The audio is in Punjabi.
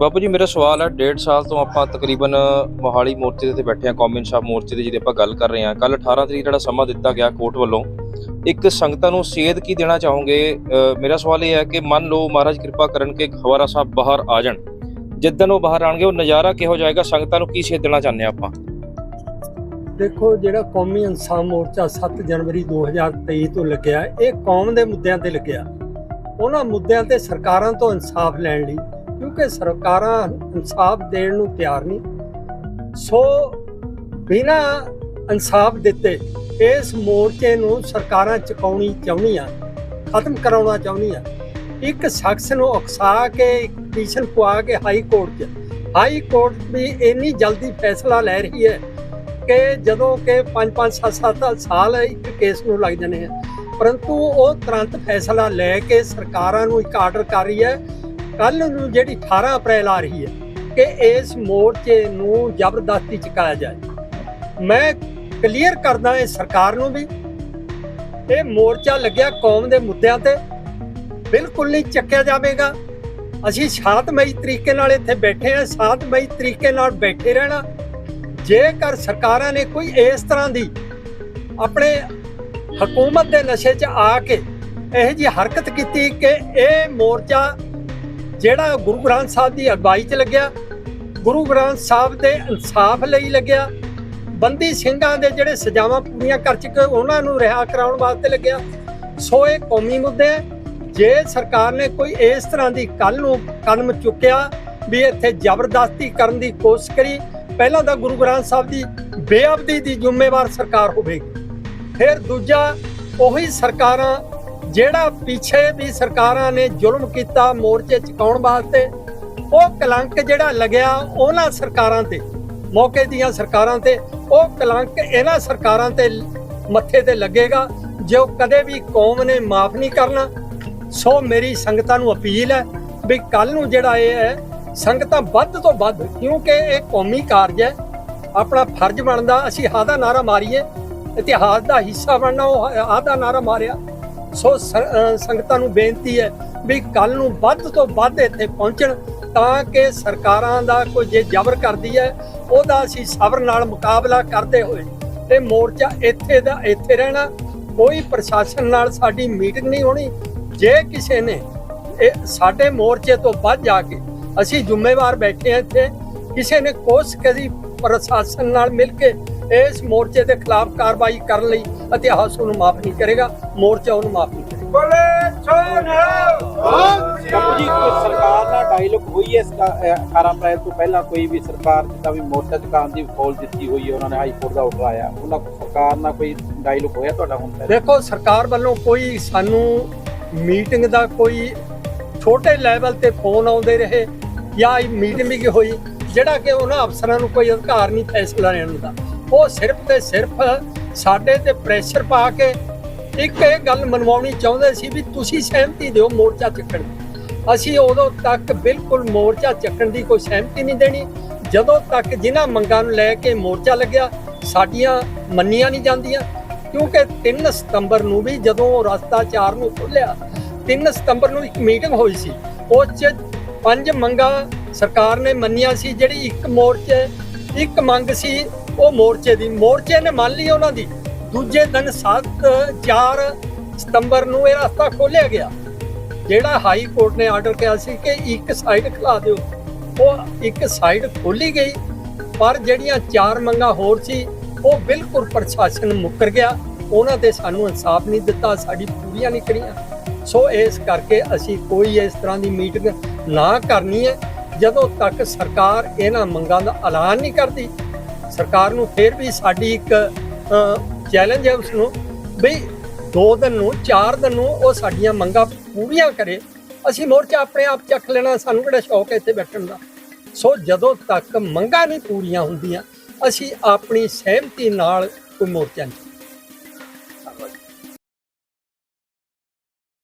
ਬਾਪੂ ਜੀ, ਮੇਰਾ ਸਵਾਲ ਹੈ ਡੇਢ ਸਾਲ ਤੋਂ ਆਪਾਂ ਤਕਰੀਬਨ ਮੋਹਾਲੀ ਮੋਰਚੇ ਦੇ ਤੇ ਬੈਠੇ ਹਾਂ ਕੌਮੀ ਇਨਸਾਫ ਮੋਰਚੇ ਦੀ ਜਿਹਦੀ ਆਪਾਂ ਗੱਲ ਕਰ ਰਹੇ ਹਾਂ ਕੱਲ 18 ਤਰੀਕ ਜਿਹੜਾ ਸਮਾਂ ਦਿੱਤਾ ਗਿਆ ਕੋਰਟ ਵੱਲੋਂ, ਇੱਕ ਸੰਗਤਾਂ ਨੂੰ ਸੇਧ ਕੀ ਦੇਣਾ ਚਾਹੋਗੇ? ਮੇਰਾ ਸਵਾਲ ਇਹ ਹੈ ਕਿ ਮੰਨ ਲਓ ਮਹਾਰਾਜ ਕਿਰਪਾ ਕਰਨ ਕਿ ਖਵਾਰਾ ਸਾਹਿਬ ਬਾਹਰ ਆ ਜਾਣ। ਜਿੱਦਣ ਉਹ ਬਾਹਰ ਆਣਗੇ, ਉਹ ਨਜ਼ਾਰਾ ਕਿਹੋ ਜਾਏਗਾ ਸੰਗਤਾਂ ਨੂੰ ਕੀ ਸੇਧ ਦੇਣਾ ਚਾਹੁੰਦੇ ਹਾਂ ਆਪਾਂ? ਦੇਖੋ, ਜਿਹੜਾ ਕੌਮੀ ਇਨਸਾਨ ਮੋਰਚਾ 7 ਜਨਵਰੀ 2023 ਤੋਂ ਲੱਗਿਆ, ਇਹ ਕੌਮ ਦੇ ਮੁੱਦਿਆਂ ਤੇ ਲੱਗਿਆ। ਉਹਨਾਂ ਮੁੱਦਿਆਂ ਤੇ ਸਰਕਾਰਾਂ ਤੋਂ ਇਨਸਾਫ ਲੈਣ ਲਈ ਕਿਉਂਕਿ ਸਰਕਾਰਾਂ ਇਨਸਾਫ ਦੇਣ ਨੂੰ ਤਿਆਰ ਨਹੀਂ, ਸੋ ਬਿਨਾਂ ਇਨਸਾਫ ਦਿੱਤੇ ਇਸ ਮੋਰਚੇ ਨੂੰ ਸਰਕਾਰਾਂ ਚੁਕਾਉਣੀ ਚਾਹੁੰਦੀਆਂ ਖਤਮ ਕਰਾਉਣਾ ਚਾਹੁੰਦੀਆਂ ਇੱਕ ਸ਼ਖਸ ਨੂੰ ਉਕਸਾ ਕੇ, ਇੱਕ ਪਟੀਸ਼ਨ ਪਵਾ ਕੇ ਹਾਈ ਕੋਰਟ 'ਚ, ਹਾਈ ਕੋਰਟ ਵੀ ਇੰਨੀ ਜਲਦੀ ਫੈਸਲਾ ਲੈ ਰਹੀ ਹੈ ਕਿ ਜਦੋਂ ਕਿ 5-5 7-7 ਸਾਲ ਇੱਕ ਕੇਸ ਨੂੰ ਲੱਗ ਜਾਂਦੇ ਆ। ਪਰੰਤੂ ਉਹ ਤੁਰੰਤ ਫੈਸਲਾ ਲੈ ਕੇ ਸਰਕਾਰਾਂ ਨੂੰ ਇੱਕ ਆਰਡਰ ਕਰ ਰਹੀ ਹੈ ਕੱਲ ਨੂੰ ਜਿਹੜੀ 18 ਅਪ੍ਰੈਲ ਆ ਰਹੀ ਹੈ ਕਿ ਇਸ ਮੋਰਚੇ ਨੂੰ ਜ਼ਬਰਦਸਤੀ ਚੁਕਾਇਆ ਜਾਏ। ਮੈਂ ਕਲੀਅਰ ਕਰਦਾ ਇਹ ਸਰਕਾਰ ਨੂੰ ਵੀ, ਇਹ ਮੋਰਚਾ ਲੱਗਿਆ ਕੌਮ ਦੇ ਮੁੱਦਿਆਂ ਤੇ, ਬਿਲਕੁਲ ਨਹੀਂ ਚੱਕਿਆ ਜਾਵੇਗਾ। ਅਸੀਂ ਸ਼ਾਂਤਮਈ ਤਰੀਕੇ ਨਾਲ ਇੱਥੇ ਬੈਠੇ ਹਾਂ ਸ਼ਾਂਤਮਈ ਤਰੀਕੇ ਨਾਲ ਬੈਠੇ ਰਹਿਣਾ। ਜੇਕਰ ਸਰਕਾਰਾਂ ਨੇ ਕੋਈ ਇਸ ਤਰ੍ਹਾਂ ਦੀ ਆਪਣੇ ਹਕੂਮਤ ਦੇ ਨਸ਼ੇ 'ਚ ਆ ਕੇ ਇਹੋ ਜੀ ਹਰਕਤ ਕੀਤੀ ਕਿ ਇਹ ਮੋਰਚਾ ਜਿਹੜਾ ਗੁਰੂ ਗ੍ਰੰਥ ਸਾਹਿਬ ਦੀ ਅਗਵਾਈ 'ਚ ਲੱਗਿਆ, ਗੁਰੂ ਗ੍ਰੰਥ ਸਾਹਿਬ ਦੇ ਇਨਸਾਫ ਲਈ ਲੱਗਿਆ, ਬੰਦੀ ਸਿੰਘਾਂ ਦੇ ਜਿਹੜੇ ਸਜ਼ਾਵਾਂ ਪੂਰੀਆਂ ਕਰ ਚੁੱਕੇ, ਉਹਨਾਂ ਨੂੰ ਰਿਹਾ ਕਰਾਉਣ ਵਾਸਤੇ ਲੱਗਿਆ। ਸੋ ਇਹ ਕੌਮੀ ਮੁੱਦੇ ਹੈ। ਜੇ ਸਰਕਾਰ ਨੇ ਕੋਈ ਇਸ ਤਰ੍ਹਾਂ ਦੀ ਕੱਲ ਨੂੰ ਕਦਮ ਚੁੱਕਿਆ ਵੀ ਇੱਥੇ ਜ਼ਬਰਦਸਤੀ ਕਰਨ ਦੀ ਕੋਸ਼ਿਸ਼ ਕਰੀ, ਪਹਿਲਾਂ ਤਾਂ ਗੁਰੂ ਗ੍ਰੰਥ ਸਾਹਿਬ ਦੀ ਬੇਅਬਦੀ ਦੀ ਜ਼ਿੰਮੇਵਾਰ ਸਰਕਾਰ ਹੋਵੇਗੀ। ਫਿਰ ਦੂਜਾ, ਉਹੀ ਸਰਕਾਰਾਂ ਜਿਹੜਾ ਪਿੱਛੇ ਵੀ ਸਰਕਾਰਾਂ ਨੇ ਜ਼ੁਲਮ ਕੀਤਾ ਮੋਰਚੇ ਚੁਕਾਉਣ ਵਾਸਤੇ, ਉਹ ਕਲੰਕ ਜਿਹੜਾ ਲੱਗਿਆ ਉਹਨਾਂ ਸਰਕਾਰਾਂ ਤੇ, ਮੌਕੇ ਦੀਆਂ ਸਰਕਾਰਾਂ ਤੇ, ਉਹ ਕਲੰਕ ਇਹਨਾਂ ਸਰਕਾਰਾਂ ਤੇ ਮੱਥੇ ਤੇ ਲੱਗੇਗਾ, ਜੋ ਕਦੇ ਵੀ ਕੌਮ ਨੇ ਮਾਫ ਨਹੀਂ ਕਰਨਾ। ਸੋ ਮੇਰੀ ਸੰਗਤਾਂ ਨੂੰ ਅਪੀਲ ਹੈ ਵੀ ਕੱਲ ਨੂੰ ਜਿਹੜਾ ਇਹ ਹੈ, ਸੰਗਤਾਂ ਵੱਧ ਤੋਂ ਵੱਧ, ਕਿਉਂਕਿ ਇਹ ਕੌਮੀ ਕਾਰਜ ਹੈ, ਆਪਣਾ ਫਰਜ਼ ਬਣਦਾ, ਅਸੀਂ ਆਦਾ ਨਾਰਾ ਮਾਰੀਏ, ਇਤਿਹਾਸ ਦਾ ਹਿੱਸਾ ਬਣਨਾ, ਉਹ ਆਦਾ ਨਾਰਾ ਮਾਰਿਆ। ਸੋ ਸੰਗਤਾਂ ਨੂੰ ਬੇਨਤੀ ਹੈ ਵੀ ਕੱਲ ਨੂੰ ਵੱਧ ਤੋਂ ਵੱਧ ਇੱਥੇ ਪਹੁੰਚਣ ਤਾਂ ਕਿ ਸਰਕਾਰਾਂ ਦਾ ਕੋਈ ਜੇ ਜ਼ਬਰ ਕਰਦੀ ਹੈ, ਉਹਦਾ ਅਸੀਂ ਸਬਰ ਨਾਲ ਮੁਕਾਬਲਾ ਕਰਦੇ ਹੋਏ ਤੇ ਮੋਰਚਾ ਇੱਥੇ ਦਾ ਇੱਥੇ ਰਹਿਣਾ, ਕੋਈ ਪ੍ਰਸ਼ਾਸਨ ਨਾਲ ਸਾਡੀ ਮੀਟਿੰਗ ਨਹੀਂ ਹੋਣੀ। ਜੇ ਕਿਸੇ ਨੇ ਸਾਡੇ ਮੋਰਚੇ ਤੋਂ ਵੱਧ ਜਾ ਕੇ ਅਸੀਂ ਜ਼ਿੰਮੇਵਾਰ ਬੈਠੇ ਹਾਂ ਇੱਥੇ ਕਿਸੇ ਨੇ ਕੋਸ਼ਿਸ਼ ਕਰੀ ਪ੍ਰਸ਼ਾਸਨ ਨਾਲ ਮਿਲ ਕੇ ਇਸ ਮੋਰਚੇ ਦੇ ਖਿਲਾਫ ਕਾਰਵਾਈ ਕਰਨ ਲਈ ਇਤਿਹਾਸ ਉਹਨੂੰ ਮਾਫ ਨਹੀਂ ਕਰੇਗਾ ਮੋਰਚਾ ਉਹਨੂੰ ਮਾਫ ਨਹੀਂ ਕਰੇਗਾ। ਬਾਪੂ ਜੀ ਕੋਈ ਸਰਕਾਰ ਨਾਲ ਡਾਇਲੋਗ ਹੋਈ ਹੈ ਇਸ ਦਾ, ਅਹ, 18 ਅਪ੍ਰੈਲ ਤੋਂ ਪਹਿਲਾਂ ਕੋਈ ਵੀ ਸਰਕਾਰ ਜਿੱਦਾਂ ਵੀ ਮੋਰਚਾ ਚੁਕਾਉਣ ਦੀ ਕਾਲ ਦਿੱਤੀ ਹੋਈ ਹੈ ਉਹਨਾਂ ਨੇ ਹਾਈ ਕੋਰਟ ਦਾ ਆਰਡਰ ਆਇਆ ਉਹਨਾਂ ਸਰਕਾਰ ਨਾਲ ਕੋਈ ਡਾਇਲੋਗ ਹੋਇਆ ਤੁਹਾਡਾ ਹੁਣ ਤੱਕ? ਦੇਖੋ ਸਰਕਾਰ ਵੱਲੋਂ ਕੋਈ ਸਾਨੂੰ ਮੀਟਿੰਗ ਦਾ ਕੋਈ ਛੋਟੇ ਲੈਵਲ ਤੇ ਫੋਨ ਆਉਂਦੇ ਰਹੇ ਜਾਂ ਮੀਟਿੰਗ ਵੀ ਹੋਈ ਜਿਹੜਾ ਕਿ ਉਹਨਾਂ ਅਫਸਰਾਂ ਨੂੰ ਕੋਈ ਅਧਿਕਾਰ ਨਹੀਂ, ਫੈਸਲਾ ਲੈਣ ਦਾ। ਉਹ ਸਿਰਫ ਤੇ ਸਿਰਫ ਸਾਡੇ ਤੇ ਪ੍ਰੈਸ਼ਰ ਪਾ ਕੇ ਇੱਕ ਇਹ ਗੱਲ ਮਨਵਾਉਣੀ ਚਾਹੁੰਦੇ ਸੀ ਵੀ ਤੁਸੀਂ ਸਹਿਮਤੀ ਦਿਓ ਮੋਰਚਾ ਚੱਕਣ ਅਸੀਂ ਉਦੋਂ ਤੱਕ ਬਿਲਕੁਲ ਮੋਰਚਾ ਚੱਕਣ ਦੀ ਕੋਈ ਸਹਿਮਤੀ ਨਹੀਂ ਦੇਣੀ। ਜਦੋਂ ਤੱਕ ਜਿਨ੍ਹਾਂ ਮੰਗਾਂ ਨੂੰ ਲੈ ਕੇ ਮੋਰਚਾ ਲੱਗਿਆ, ਸਾਡੀਆਂ ਮੰਨੀਆਂ ਨਹੀਂ ਜਾਂਦੀਆਂ। ਕਿਉਂਕਿ 3 ਸਤੰਬਰ ਨੂੰ ਵੀ ਜਦੋਂ ਰਸਤਾ 4 ਨੂੰ ਖੁੱਲਿਆ 3 ਸਤੰਬਰ ਨੂੰ ਇੱਕ ਮੀਟਿੰਗ ਹੋਈ ਸੀ। ਉਸ 'ਚ ਪੰਜ ਮੰਗਾਂ ਸਰਕਾਰ ਨੇ ਮੰਨਿਆ ਸੀ, ਜਿਹੜੀ ਇੱਕ ਮੋਰਚੇ, ਇੱਕ ਮੰਗ ਸੀ, ਉਹ ਮੋਰਚੇ ਦੀ। ਮੋਰਚੇ ਨੇ ਮੰਨ ਲਈ ਉਹਨਾਂ ਦੀ। ਦੂਜੇ ਦਿਨ 7 4 ਸਤੰਬਰ ਨੂੰ ਇਹ ਰਸਤਾ ਖੋਲਿਆ ਗਿਆ। ਜਿਹੜਾ ਹਾਈ ਕੋਰਟ ਨੇ ਆਰਡਰ ਕਿਹਾ ਸੀ ਕਿ ਇੱਕ ਸਾਈਡ ਖਿਲਾ ਦਿਓ। ਉਹ ਇੱਕ ਸਾਈਡ ਖੋਲੀ ਗਈ, ਪਰ ਜਿਹੜੀਆਂ ਚਾਰ ਮੰਗਾਂ ਹੋਰ ਸੀ, ਉਹ ਬਿਲਕੁਲ ਪ੍ਰਸ਼ਾਸਨ ਮੁੱਕਰ ਗਿਆ। ਉਹਨਾਂ ਤੇ ਸਾਨੂੰ ਇਨਸਾਫ ਨਹੀਂ ਦਿੱਤਾ, ਸਾਡੀ ਪੂਰੀਆਂ ਨਹੀਂ ਕਰੀਆਂ। ਸੋ ਇਸ ਕਰਕੇ ਅਸੀਂ ਕੋਈ ਇਸ ਤਰ੍ਹਾਂ ਦੀ ਮੀਟਿੰਗ ਨਾ ਕਰਨੀ ਹੈ। ਜਦੋਂ ਤੱਕ ਸਰਕਾਰ ਇਹਨਾਂ ਮੰਗਾਂ ਦਾ ਐਲਾਨ ਨਹੀਂ ਕਰਦੀ, ਸਰਕਾਰ ਨੂੰ ਫਿਰ ਵੀ ਸਾਡੀ ਇੱਕ ਚੈਲੰਜ ਹੈ ਉਸ ਨੂੰ ਵੀ 2 ਦਿਨ ਨੂੰ 4 ਦਿਨ ਨੂੰ ਉਹ ਸਾਡੀਆਂ ਮੰਗਾਂ ਪੂਰੀਆਂ ਕਰੇ। ਅਸੀਂ ਮੋਰਚਾ ਆਪਣੇ ਆਪ ਚੱਕ ਲੈਣਾ, ਸਾਨੂੰ ਕਿਹੜਾ ਸ਼ੌਕ ਹੈ ਇੱਥੇ ਬੈਠਣ ਦਾ? ਸੋ ਜਦੋਂ ਤੱਕ ਮੰਗਾਂ ਨਹੀਂ ਪੂਰੀਆਂ ਹੁੰਦੀਆਂ, ਅਸੀਂ ਆਪਣੀ ਸਹਿਮਤੀ ਨਾਲ ਕੋਈ ਮੋਰਚਾ ਨਹੀਂ।